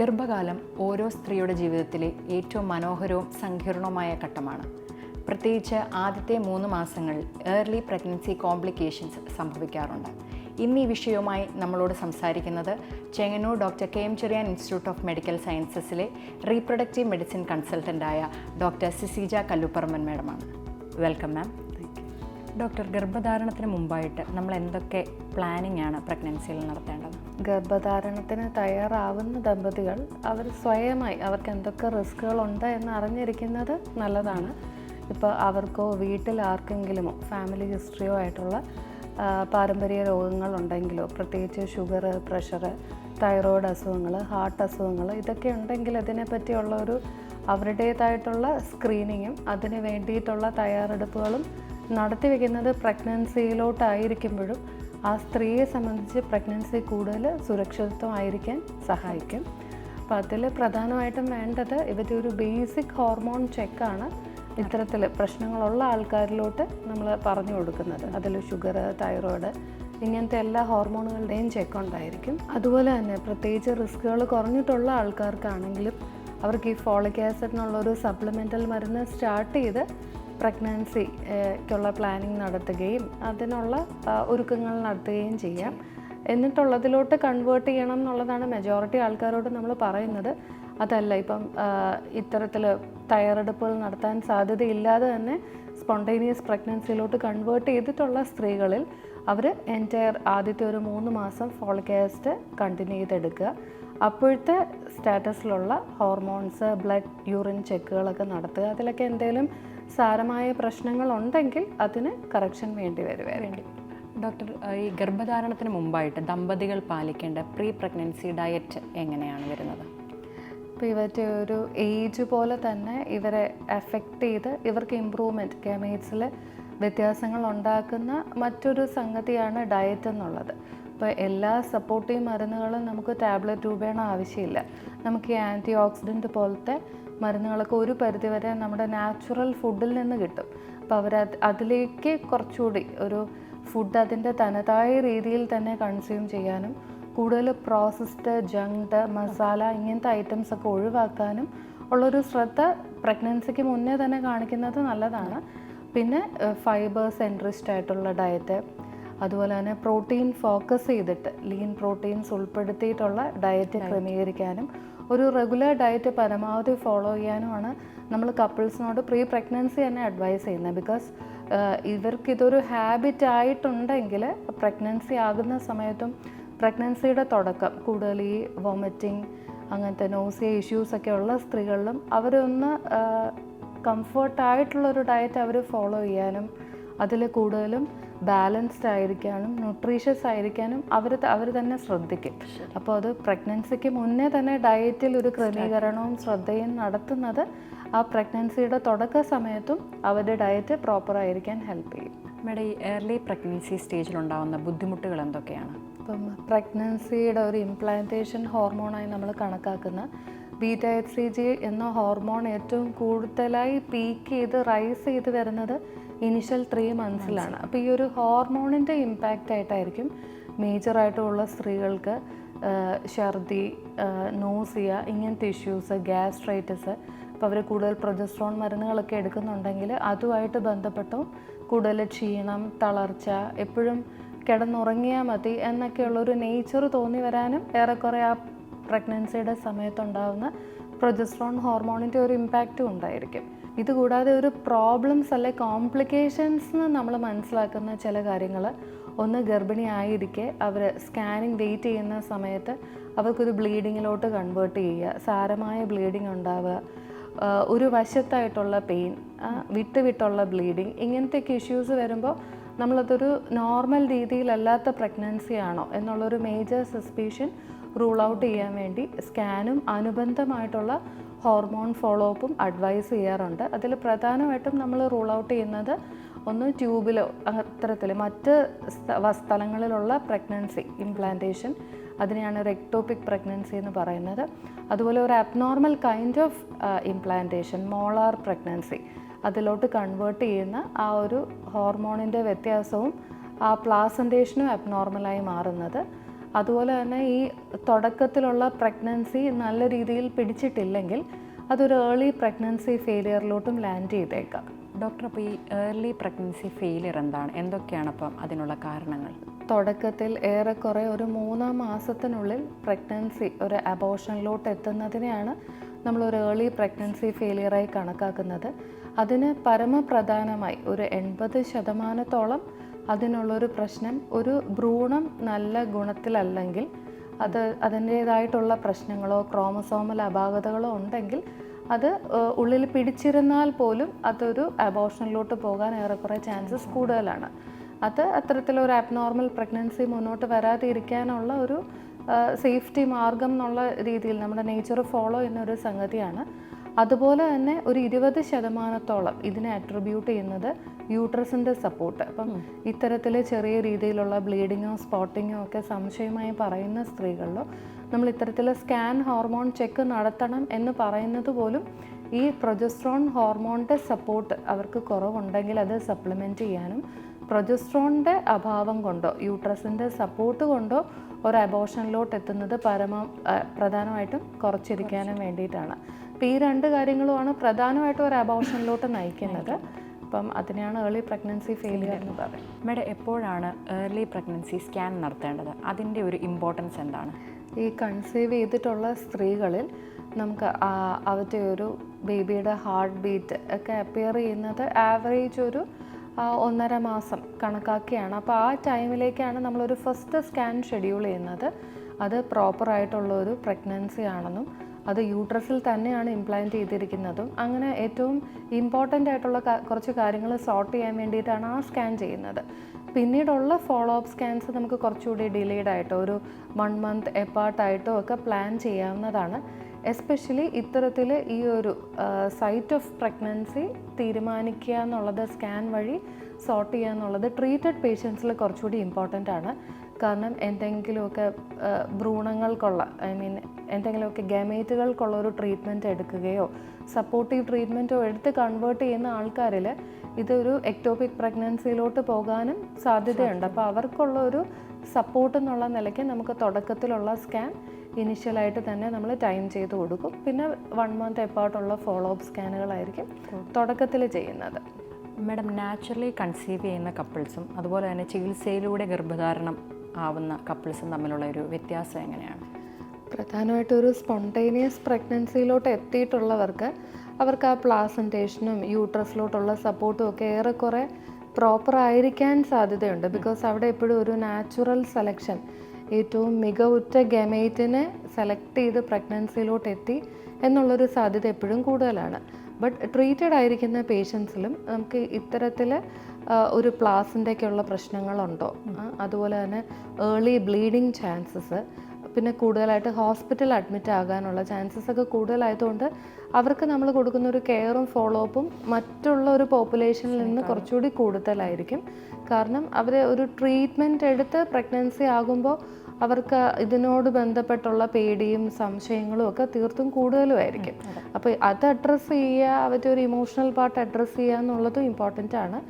ഗർഭകാലം ഓരോ സ്ത്രീയുടെ ജീവിതത്തിലെ ഏറ്റവും മനോഹരവും സങ്കീർണവുമായ ഘട്ടമാണ്. പ്രത്യേകിച്ച് ആദ്യത്തെ മൂന്ന് മാസങ്ങളിൽ ഏർലി പ്രഗ്നൻസി കോംപ്ലിക്കേഷൻസ് സംഭവിക്കാറുണ്ട്. ഇന്ന് ഈ വിഷയവുമായി നമ്മളോട് സംസാരിക്കുന്നത് Chengannur doctor K M Cherian institute of medical സയൻസസിലെ reproductive medicine കൺസൾട്ടന്റായ ഡോക്ടർ സിസീജ കല്ലുപ്പറമ്പൻ മാഡമാണ്. വെൽക്കം മാം ഡോക്ടർ ഗർഭധാരണത്തിന് മുമ്പായിട്ട് നമ്മൾ എന്തൊക്കെ പ്ലാനിംഗ് ആണ് പ്രഗ്നൻസിയിൽ നടത്തേണ്ടത്? ഗർഭധാരണത്തിന് തയ്യാറാവുന്ന ദമ്പതികൾ അവർ സ്വയമായി അവർക്ക് എന്തൊക്കെ റിസ്കുകളുണ്ട് എന്ന് അറിഞ്ഞിരിക്കുന്നത് നല്ലതാണ്. ഇപ്പോൾ അവർക്കോ വീട്ടിൽ ആർക്കെങ്കിലും ഫാമിലി ഹിസ്റ്ററിയോ ആയിട്ടുള്ള പാരമ്പര്യ രോഗങ്ങളുണ്ടെങ്കിലോ പ്രത്യേകിച്ച് ഷുഗർ പ്രഷർ തൈറോയ്ഡ് അസുഖങ്ങൾ ഹാർട്ട് അസുഖങ്ങൾ ഇതൊക്കെ ഉണ്ടെങ്കിൽ ഇതിനെപ്പറ്റിയുള്ള ഒരു അവരുടേതായിട്ടുള്ള സ്ക്രീനിങ്ങും അതിന് വേണ്ടിയിട്ടുള്ള തയ്യാറെടുപ്പുകളും നടത്തി വയ്ക്കുന്നത് പ്രഗ്നൻസിയിലോട്ടായിരിക്കുമ്പോഴും ആ സ്ത്രീയെ സംബന്ധിച്ച് പ്രഗ്നൻസി കൂടുതൽ സുരക്ഷിതത്വമായിരിക്കാൻ സഹായിക്കും. അപ്പോൾ അതിൽ പ്രധാനമായിട്ടും വേണ്ടത് ഇവരുടെ ഒരു ബേസിക് ഹോർമോൺ ചെക്കാണ് ഇത്തരത്തിൽ പ്രശ്നങ്ങളുള്ള ആൾക്കാരിലോട്ട് നമ്മൾ പറഞ്ഞു കൊടുക്കുന്നത്. അതിൽ ഷുഗർ തൈറോയ്ഡ് ഇങ്ങനത്തെ എല്ലാ ഹോർമോണുകളുടെയും ചെക്ക് ഉണ്ടായിരിക്കും. അതുപോലെ തന്നെ പ്രത്യേകിച്ച് റിസ്കുകൾ കുറഞ്ഞിട്ടുള്ള ആൾക്കാർക്കാണെങ്കിലും അവർക്ക് ഈ ഫോളിക് ആസിഡിനുള്ളൊരു സപ്ലിമെന്റൽ മരുന്ന് സ്റ്റാർട്ട് ചെയ്ത് പ്രഗ്നൻസിക്കുള്ള പ്ലാനിങ് നടത്തുകയും അതിനുള്ള ഒരുക്കങ്ങൾ നടത്തുകയും ചെയ്യാം. എന്നിട്ടുള്ളതിലോട്ട് കൺവേർട്ട് ചെയ്യണം എന്നുള്ളതാണ് മെജോറിറ്റി ആൾക്കാരോട് നമ്മൾ പറയുന്നത്. അതല്ല ഇപ്പം ഇത്തരത്തിൽ തയ്യാറെടുപ്പുകൾ നടത്താൻ സാധ്യതയില്ലാതെ തന്നെ സ്പോണ്ടേനിയസ് പ്രഗ്നൻസിയിലോട്ട് കൺവേർട്ട് ചെയ്തിട്ടുള്ള സ്ത്രീകളിൽ അവർ എന്റയർ ആദ്യത്തെ ഒരു മൂന്ന് മാസം ആസിഡ് കണ്ടിന്യൂ ചെയ്തെടുക്കുക. അപ്പോഴത്തെ സ്റ്റാറ്റസിലുള്ള ഹോർമോൺസ് ബ്ലഡ് യൂറിൻ ചെക്കുകളൊക്കെ നടത്തുക. അതിലൊക്കെ എന്തെങ്കിലും സാരമായ പ്രശ്നങ്ങൾ ഉണ്ടെങ്കിൽ അതിന് കറക്ഷൻ വേണ്ടി വരുവായിരുന്നു ഡോക്ടർ ഈ ഗർഭധാരണത്തിന് മുമ്പായിട്ട് ദമ്പതികൾ പാലിക്കേണ്ട പ്രീ പ്രഗ്നൻസി ഡയറ്റ് എങ്ങനെയാണ് വരുന്നത്? ഇപ്പോൾ ഇവരുടെ ഒരു ഏജ് പോലെ തന്നെ ഇവരെ എഫക്റ്റ് ചെയ്ത് ഇവർക്ക് ഇമ്പ്രൂവ്മെന്റ് കെമേറ്റ്സിൽ വ്യത്യാസങ്ങൾ ഉണ്ടാക്കുന്ന മറ്റൊരു സംഗതിയാണ് ഡയറ്റ് എന്നുള്ളത്. ഇപ്പോൾ എല്ലാ സപ്പോർട്ടീവ് മരുന്നുകളും നമുക്ക് ടാബ്ലറ്റ് രൂപേണ ആവശ്യമില്ല. നമുക്ക് ഈ ആന്റി ഓക്സിഡന്റ് പോലത്തെ മരുന്നുകളൊക്കെ ഒരു പരിധിവരെ നമ്മുടെ നാച്ചുറൽ ഫുഡിൽ നിന്ന് കിട്ടും. അപ്പോൾ അവർ അതിലേക്ക് കുറച്ചുകൂടി ഒരു ഫുഡ് അതിന്റെ തനതായ രീതിയിൽ തന്നെ കൺസ്യൂം ചെയ്യാനും കൂടുതൽ പ്രോസസ്ഡ് ജങ്ക്ഡ് മസാല ഇങ്ങനത്തെ ഐറ്റംസ് ഒക്കെ ഒഴിവാക്കാനും ഉള്ളൊരു ശ്രദ്ധ പ്രഗ്നൻസിക്ക് മുന്നേ തന്നെ കാണിക്കുന്നത് നല്ലതാണ്. പിന്നെ ഫൈബേഴ്സ് എൻറിച്ച്ഡ് ആയിട്ടുള്ള ഡയറ്റ് അതുപോലെ തന്നെ പ്രോട്ടീൻ ഫോക്കസ് ചെയ്തിട്ട് ലീൻ പ്രോട്ടീൻസ് ഉൾപ്പെടുത്തിയിട്ടുള്ള ഡയറ്റ് ക്രമീകരിക്കാനും ഒരു റെഗുലർ ഡയറ്റ് പരമാവധി ഫോളോ ചെയ്യാനുമാണ് നമ്മൾ കപ്പിൾസിനോട് പ്രീ പ്രഗ്നൻസി തന്നെ അഡ്വൈസ് ചെയ്യുന്നത്. ബിക്കോസ് ഇവർക്കിതൊരു ഹാബിറ്റ് ആയിട്ടുണ്ടെങ്കിൽ പ്രഗ്നൻസി ആകുന്ന സമയത്തും പ്രഗ്നൻസിയുടെ തുടക്കം കൂടുതൽ ഈ വോമിറ്റിംഗ് അങ്ങനത്തെ നോസിയ ഇഷ്യൂസൊക്കെ ഉള്ള സ്ത്രീകളിലും അവരൊന്ന് കംഫർട്ടായിട്ടുള്ളൊരു ഡയറ്റ് അവർ ഫോളോ ചെയ്യാനും അതിൽ കൂടുതലും ബാലൻസ്ഡ് ആയിരിക്കാനും ന്യൂട്രീഷ്യസ് ആയിരിക്കാനും അവർ അവർ തന്നെ ശ്രദ്ധിക്കും. അപ്പോൾ അത് പ്രഗ്നൻസിക്ക് മുന്നേ തന്നെ ഡയറ്റിൽ ഒരു ക്രമീകരണവും ശ്രദ്ധയും നടത്തുന്നത് ആ പ്രഗ്നൻസിയുടെ തുടക്ക സമയത്തും അവരുടെ ഡയറ്റ് പ്രോപ്പർ ആയിരിക്കാൻ ഹെൽപ്പ് ചെയ്യും. മേഡം ഈ ഏർലി പ്രഗ്നൻസി സ്റ്റേജിലുണ്ടാകുന്ന ബുദ്ധിമുട്ടുകൾ എന്തൊക്കെയാണ്? ഇപ്പം പ്രഗ്നൻസിയുടെ ഒരു ഇംപ്ലാന്റേഷൻ ഹോർമോണായി നമ്മൾ കണക്കാക്കുന്ന ബീറ്റ എച്ച് സി ജി എന്ന ഹോർമോൺ ഏറ്റവും കൂടുതലായി പീക്ക് ചെയ്ത് റൈസ് ചെയ്ത് വരുന്നത് ഇനിഷ്യൽ ത്രീ മന്ത്സിലാണ് അപ്പോൾ ഈ ഒരു ഹോർമോണിന്റെ ഇമ്പാക്റ്റ് ആയിട്ടായിരിക്കും മേജറായിട്ടുള്ള സ്ത്രീകൾക്ക് ഛർദി നോസിയ ഇങ്ങനത്തെ ഇഷ്യൂസ് ഗ്യാസ്ട്രൈറ്റിസ് അപ്പോൾ അവർ കൂടുതൽ പ്രൊജസ്ട്രോൺ മരുന്നുകളൊക്കെ എടുക്കുന്നുണ്ടെങ്കിൽ അതുമായിട്ട് ബന്ധപ്പെട്ടും കൂടുതൽ ക്ഷീണം തളർച്ച എപ്പോഴും കിടന്നുറങ്ങിയാൽ മതി എന്നൊക്കെയുള്ളൊരു നേച്ചർ തോന്നി വരാനും ഏറെക്കുറെ ആ പ്രഗ്നൻസിയുടെ സമയത്തുണ്ടാകുന്ന പ്രൊജസ്ട്രോൺ ഹോർമോണിന്റെ ഒരു ഇമ്പാക്റ്റും ഉണ്ടായിരിക്കും. ഇതുകൂടാതെ ഒരു പ്രോബ്ലംസ് അല്ലെ കോംപ്ലിക്കേഷൻസ് നമ്മൾ മനസ്സിലാക്കുന്ന ചില കാര്യങ്ങൾ. ഒന്ന് ഗർഭിണിയായിരിക്കെ അവർ സ്കാനിങ് വെയിറ്റ് ചെയ്യുന്ന സമയത്ത് അവർക്കൊരു ബ്ലീഡിങ്ങിലോട്ട് കൺവേർട്ട് ചെയ്യുക. സാരമായ ബ്ലീഡിങ് ഉണ്ടാവുക. ഒരു വശത്തായിട്ടുള്ള പെയിൻ വിട്ടുവിട്ടുള്ള ബ്ലീഡിങ് ഇങ്ങനത്തെയൊക്കെ ഇഷ്യൂസ് വരുമ്പോൾ നമ്മളതൊരു നോർമൽ രീതിയിലല്ലാത്ത പ്രഗ്നൻസി ആണോ എന്നുള്ളൊരു മേജർ സസ്പീഷൻ റൂൾ ഔട്ട് ചെയ്യാൻ വേണ്ടി സ്കാനും അനുബന്ധമായിട്ടുള്ള ഹോർമോൺ ഫോളോ അപ്പും അഡ്വൈസ് ചെയ്യാറുണ്ട്. അതിൽ പ്രധാനമായിട്ടും നമ്മൾ റൂൾ ഔട്ട് ചെയ്യുന്നത് ഒന്ന് ട്യൂബിലോ അത്തരത്തിൽ മറ്റ് സ്ഥലങ്ങളിലുള്ള പ്രഗ്നൻസി ഇംപ്ലാന്റേഷൻ അതിനെയാണ് റെക്ടോപിക് പ്രഗ്നൻസി എന്ന് പറയുന്നത്. അതുപോലെ ഒരു abnormal kind of implantation molar pregnancy അതിലോട്ട് കൺവേർട്ട് ചെയ്യുന്ന ആ ഒരു ഹോർമോണിന്റെ വ്യത്യാസവും ആ പ്ലാസന്റേഷനും അബ്നോർമലായി മാറുന്നത്. അതുപോലെ തന്നെ ഈ തുടക്കത്തിലുള്ള പ്രഗ്നൻസി നല്ല രീതിയിൽ പിടിച്ചിട്ടില്ലെങ്കിൽ അതൊരു ഏർലി പ്രഗ്നൻസി ഫെയിലിയറിലോട്ടും ലാൻഡ് ചെയ്തേക്കാം. ഡോക്ടർ അപ്പോൾ ഈ ഏർലി പ്രഗ്നൻസി ഫെയിലിയർ എന്താണ്? എന്തൊക്കെയാണ് അപ്പം അതിനുള്ള കാരണങ്ങൾ? തുടക്കത്തിൽ ഏറെക്കുറെ ഒരു മൂന്നാം മാസത്തിനുള്ളിൽ പ്രഗ്നൻസി ഒരു അബോഷനിലോട്ട് എത്തുന്നതിനെയാണ് നമ്മൾ ഒരു ഏർലി പ്രഗ്നൻസി ഫെയിലിയറായി കണക്കാക്കുന്നത്. അതിന് പരമപ്രധാനമായി ഒരു എൺപത് ശതമാനത്തോളം അതിനുള്ളൊരു പ്രശ്നം ഒരു ഭ്രൂണം നല്ല ഗുണത്തിലല്ലെങ്കിൽ അത് അതിന്റേതായിട്ടുള്ള പ്രശ്നങ്ങളോ ക്രോമസോമൽ അപാകതകളോ ഉണ്ടെങ്കിൽ അത് ഉള്ളിൽ പിടിച്ചിരുന്നാൽ പോലും അതൊരു അബോഷനിലോട്ട് പോകാൻ ഏറെക്കുറെ ചാൻസസ് കൂടുതലാണ്. അത് അത്തരത്തിലൊരു അബ്നോർമൽ പ്രഗ്നൻസി മുന്നോട്ട് വരാതെ ഇരിക്കാനുള്ള ഒരു സേഫ്റ്റി മാർഗം എന്നുള്ള രീതിയിൽ നമ്മുടെ നേച്ചർ ഫോളോ ചെയ്യുന്ന ഒരു സംഗതിയാണ്. അതുപോലെ തന്നെ ഒരു ഇരുപത് ശതമാനത്തോളം ഇതിനെ അട്രിബ്യൂട്ട് ചെയ്യുന്നത് യൂട്രസിന്റെ സപ്പോർട്ട് അപ്പം ഇത്തരത്തിൽ ചെറിയ രീതിയിലുള്ള ബ്ലീഡിങ്ങോ സ്പോട്ടിങ്ങോ ഒക്കെ സംശയമായി പറയുന്ന സ്ത്രീകളിലോ നമ്മൾ ഇത്തരത്തിൽ സ്കാൻ ഹോർമോൺ ചെക്ക് നടത്തണം എന്ന് പറയുന്നത് പോലും ഈ പ്രൊജസ്ട്രോൺ ഹോർമോണിന്റെ സപ്പോർട്ട് അവർക്ക് കുറവുണ്ടെങ്കിൽ അത് സപ്ലിമെന്റ് ചെയ്യാനും പ്രൊജസ്ട്രോണിന്റെ അഭാവം കൊണ്ടോ യൂട്രസിന്റെ സപ്പോർട്ട് കൊണ്ടോ ഒരു അബോഷനിലോട്ട് എത്തുന്നത് പരമ പ്രധാനമായിട്ടും കുറച്ചിരിക്കാനും വേണ്ടിയിട്ടാണ്. അപ്പോൾ ഈ രണ്ട് കാര്യങ്ങളുമാണ് പ്രധാനമായിട്ടും ഒരു അബോഷനിലോട്ട് നയിക്കുന്നത്. അപ്പം അതിനെയാണ് ഏർലി പ്രഗ്നൻസി ഫെയിലിയർ എന്ന് പറയുന്നത്. മേഡം എപ്പോഴാണ് ഏർലി പ്രഗ്നൻസി സ്കാൻ നടത്തേണ്ടത്? അതിന്റെ ഒരു ഇമ്പോർട്ടൻസ് എന്താണ്? ഈ കൺസീവ് ചെയ്തിട്ടുള്ള സ്ത്രീകളിൽ നമുക്ക് അവരുടെ ഒരു ബേബിയുടെ ഹാർട്ട് ബീറ്റ് ഒക്കെ അപ്പിയർ ചെയ്യുന്നത് ആവറേജ് ഒരു ഒന്നര മാസം കണക്കാക്കിയാണ്. അപ്പോൾ ആ ടൈമിലേക്കാണ് നമ്മളൊരു ഫസ്റ്റ് സ്കാൻ ഷെഡ്യൂൾ ചെയ്യുന്നത്. അത് പ്രോപ്പറായിട്ടുള്ള ഒരു പ്രഗ്നൻസി ആണെന്നും അത് യൂട്രസിൽ തന്നെയാണ് ഇംപ്ലാന്റ് ചെയ്തിരിക്കുന്നതും. അങ്ങനെ ഏറ്റവും ഇമ്പോർട്ടന്റ് ആയിട്ടുള്ള കുറച്ച് കാര്യങ്ങൾ സോർട്ട് ചെയ്യാൻ വേണ്ടിയിട്ടാണ് ആ സ്കാൻ ചെയ്യുന്നത്. പിന്നീടുള്ള ഫോളോ അപ്പ് സ്കാൻസ് നമുക്ക് കുറച്ചുകൂടി ഡിലേഡ് ആയിട്ടോ ഒരു വൺ മന്ത് എപ്പാർട്ടായിട്ടോ ഒക്കെ പ്ലാൻ ചെയ്യാവുന്നതാണ്. എസ്പെഷ്യലി ഇത്തരത്തിൽ ഈ ഒരു സൈറ്റ് ഓഫ് പ്രഗ്നൻസി തീരുമാനിക്കുക എന്നുള്ളത് സ്കാൻ വഴി സോർട്ട് ചെയ്യുക എന്നുള്ളത് ട്രീറ്റഡ് പേഷ്യൻസിൽ കുറച്ചുകൂടി ഇമ്പോർട്ടന്റ് ആണ്. കാരണം എന്തെങ്കിലുമൊക്കെ ഭ്രൂണങ്ങൾക്കുള്ള ഐ മീൻ എന്തെങ്കിലുമൊക്കെ ഗമേറ്റുകൾക്കുള്ള ഒരു ട്രീറ്റ്മെന്റ് എടുക്കുകയോ സപ്പോർട്ടീവ് ട്രീറ്റ്മെന്റോ എടുത്ത് കൺവേർട്ട് ചെയ്യുന്ന ആൾക്കാരിൽ ഇതൊരു എക്ടോപിക് പ്രഗ്നൻസിയിലോട്ട് പോകാനും സാധ്യതയുണ്ട്. അപ്പോൾ അവർക്കുള്ള ഒരു സപ്പോർട്ട് എന്നുള്ള നിലയ്ക്ക് നമുക്ക് തുടക്കത്തിലുള്ള സ്കാൻ ഇനിഷ്യലായിട്ട് തന്നെ നമ്മൾ ടൈം ചെയ്ത് കൊടുക്കും. പിന്നെ വൺ മന്ത് എപ്പാർട്ടുള്ള ഫോളോ അപ്പ് സ്കാനുകളായിരിക്കും തുടക്കത്തിൽ ചെയ്യുന്നത്. മാഡം നാച്ചുറലി കൺസീവ് ചെയ്യുന്ന കപ്പിൾസും അതുപോലെ തന്നെ ചികിത്സയിലൂടെ ഗർഭധാരണം ആവുന്ന കപ്പിൾസും തമ്മിലുള്ള ഒരു വ്യത്യാസം എങ്ങനെയാണ്? പ്രധാനമായിട്ടും ഒരു സ്പോണ്ടേനിയസ് പ്രഗ്നൻസിയിലോട്ട് എത്തിയിട്ടുള്ളവർക്ക് അവർക്ക് ആ പ്ലാസന്റേഷനും യൂട്രസിലോട്ടുള്ള സപ്പോർട്ടും ഒക്കെ ഏറെക്കുറെ പ്രോപ്പർ ആയിരിക്കാൻ സാധ്യതയുണ്ട്. ബിക്കോസ് അവിടെ എപ്പോഴും ഒരു നാച്ചുറൽ സെലക്ഷൻ ഏറ്റവും മികവുറ്റ ഗമേറ്റിനെ സെലക്ട് ചെയ്ത് പ്രഗ്നൻസിയിലോട്ട് എത്തി എന്നുള്ളൊരു സാധ്യത എപ്പോഴും കൂടുതലാണ്. ബട്ട് ട്രീറ്റഡ് ആയിരിക്കുന്ന പേഷ്യൻസിലും നമുക്ക് ഇത്തരത്തിൽ ഒരു പ്ലാസിന്റെയൊക്കെയുള്ള പ്രശ്നങ്ങളുണ്ടോ? അതുപോലെ തന്നെ ഏർലി ബ്ലീഡിങ് ചാൻസസ് പിന്നെ കൂടുതലായിട്ട് ഹോസ്പിറ്റൽ അഡ്മിറ്റ് ആകാനുള്ള ചാൻസസ് ഒക്കെ കൂടുതലായതുകൊണ്ട് അവർക്ക് നമ്മൾ കൊടുക്കുന്ന ഒരു കെയറും ഫോളോ അപ്പും മറ്റുള്ള ഒരു പോപ്പുലേഷനിൽ നിന്ന് കുറച്ചുകൂടി കൂടുതലായിരിക്കും. കാരണം അവർ ഒരു ട്രീറ്റ്മെന്റ് എടുത്ത് പ്രഗ്നൻസി ആകുമ്പോൾ അവർക്ക് ഇതിനോട് ബന്ധപ്പെട്ടുള്ള പേടിയും സംശയങ്ങളും ഒക്കെ തീർത്തും കൂടുതലുമായിരിക്കും. അപ്പോൾ അത് അഡ്രസ്സ് ചെയ്യുക അവരുടെ ഒരു ഇമോഷണൽ പാർട്ട് അഡ്രസ്സ് ചെയ്യുക എന്നുള്ളതും ഇമ്പോർട്ടന്റ് ആണ്.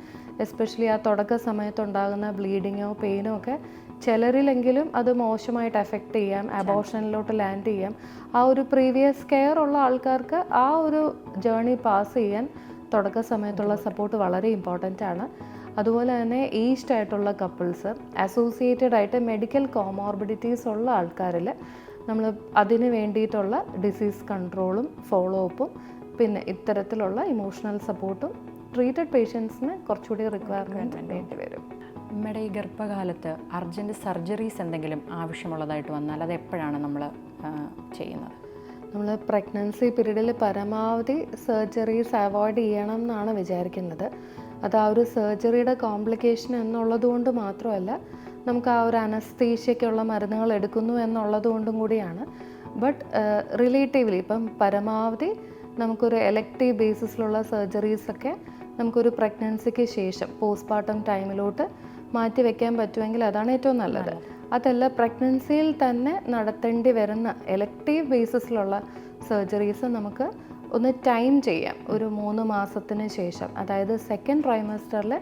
എസ്പെഷ്യലി ആ തുടക്ക സമയത്തുണ്ടാകുന്ന ബ്ലീഡിങ്ങോ പെയിനോ ഒക്കെ ചിലരിലെങ്കിലും അത് മോശമായിട്ട് എഫക്റ്റ് ചെയ്യാം അബോർഷനിലോട്ട് ലാൻഡ് ചെയ്യാം. ആ ഒരു പ്രീവിയസ് കെയർ ഉള്ള ആൾക്കാർക്ക് ആ ഒരു ജേണി പാസ് ചെയ്യാൻ തുടക്ക സമയത്തുള്ള സപ്പോർട്ട് വളരെ ഇമ്പോർട്ടന്റ് ആണ്. അതുപോലെ തന്നെ ഈസ്റ്റ് ആയിട്ടുള്ള കപ്പിൾസ് അസോസിയേറ്റഡ് ആയിട്ട് മെഡിക്കൽ കോമോർബിഡിറ്റീസ് ഉള്ള ആൾക്കാരിൽ നമ്മൾ അതിന് വേണ്ടിയിട്ടുള്ള ഡിസീസ് കൺട്രോളും ഫോളോ അപ്പും പിന്നെ ഇത്തരത്തിലുള്ള ഇമോഷണൽ സപ്പോർട്ടും ട്രീറ്റഡ് പേഷ്യൻസിന് കുറച്ചുകൂടി റിക്വയർമെന്റ് വേണ്ടി വരും. നമ്മുടെ ഈ ഗർഭകാലത്ത് അർജന്റ് സർജറീസ് എന്തെങ്കിലും ആവശ്യമുള്ളതായിട്ട് വന്നാൽ അത് എപ്പോഴാണ് നമ്മൾ ചെയ്യുന്നത്? നമ്മൾ പ്രഗ്നൻസി പീരീഡിൽ പരമാവധി സർജറീസ് അവോയ്ഡ് ചെയ്യണം എന്നാണ് വിചാരിക്കുന്നത്. അത് ആ ഒരു സർജറിയുടെ കോംപ്ലിക്കേഷൻ എന്നുള്ളത് കൊണ്ട് മാത്രമല്ല നമുക്ക് ആ ഒരു അനസ്തീഷ്യയ്ക്കുള്ള മരുന്നുകൾ എടുക്കുന്നു എന്നുള്ളത് കൊണ്ടും കൂടിയാണ്. ബട്ട് റിലേറ്റീവ്ലി ഇപ്പം പരമാവധി നമുക്കൊരു എലക്റ്റീവ് ബേസിസിലുള്ള സർജറീസൊക്കെ നമുക്കൊരു പ്രഗ്നൻസിക്ക് ശേഷം പോസ്റ്റ്മോർട്ടം ടൈമിലോട്ട് മാറ്റി വെക്കാൻ പറ്റുമെങ്കിൽ അതാണ് ഏറ്റവും നല്ലത്. അതല്ല പ്രഗ്നൻസിയിൽ തന്നെ നടത്തേണ്ടി വരുന്ന എലക്റ്റീവ് ബേസിസിലുള്ള സർജറീസ് നമുക്ക് ഒന്ന് ടൈം ചെയ്യാം. ഒരു മൂന്ന് മാസത്തിന് ശേഷം. അതായത് സെക്കൻഡ് ട്രൈമസ്റ്ററിൽ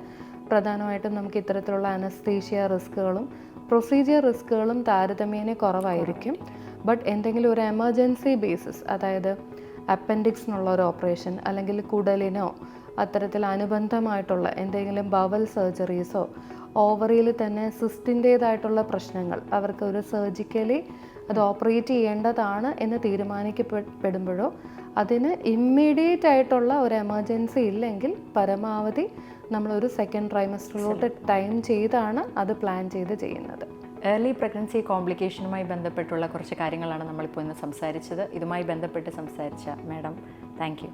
പ്രധാനമായിട്ടും നമുക്ക് ഇത്തരത്തിലുള്ള അനസ്തീഷ്യ റിസ്ക്കുകളും പ്രൊസീജിയർ റിസ്ക്കുകളും താരതമ്യേന കുറവായിരിക്കും. ബട്ട് എന്തെങ്കിലും ഒരു എമർജൻസി ബേസിസ് അതായത് അപ്പൻഡിക്സിനുള്ള ഒരു ഓപ്പറേഷൻ അല്ലെങ്കിൽ കുടലിനോ അത്തരത്തിൽ അനുബന്ധമായിട്ടുള്ള എന്തെങ്കിലും ബവൽ സർജറീസോ ഓവറിയിൽ തന്നെ സിസ്റ്റിന്റേതായിട്ടുള്ള പ്രശ്നങ്ങൾ അവർക്ക് ഒരു സർജിക്കലി അത് ഓപ്പറേറ്റ് ചെയ്യേണ്ടതാണ് എന്ന് തീരുമാനിക്കപ്പെടുമ്പോഴോ അതിന് ഇമ്മീഡിയറ്റ് ആയിട്ടുള്ള ഒരു എമർജൻസി ഇല്ലെങ്കിൽ പരമാവധി നമ്മളൊരു സെക്കൻഡ് ട്രൈമസ്റ്ററിലോട്ട് ടൈം ചെയ്താണ് അത് പ്ലാൻ ചെയ്ത് ചെയ്യുന്നത്. ഏർലി പ്രഗ്നൻസി കോംപ്ലിക്കേഷനുമായി ബന്ധപ്പെട്ടുള്ള കുറച്ച് കാര്യങ്ങളാണ് നമ്മളിപ്പോൾ ഇന്ന് സംസാരിച്ചത്. ഇതുമായി ബന്ധപ്പെട്ട് സംസാരിച്ച മാഡം താങ്ക്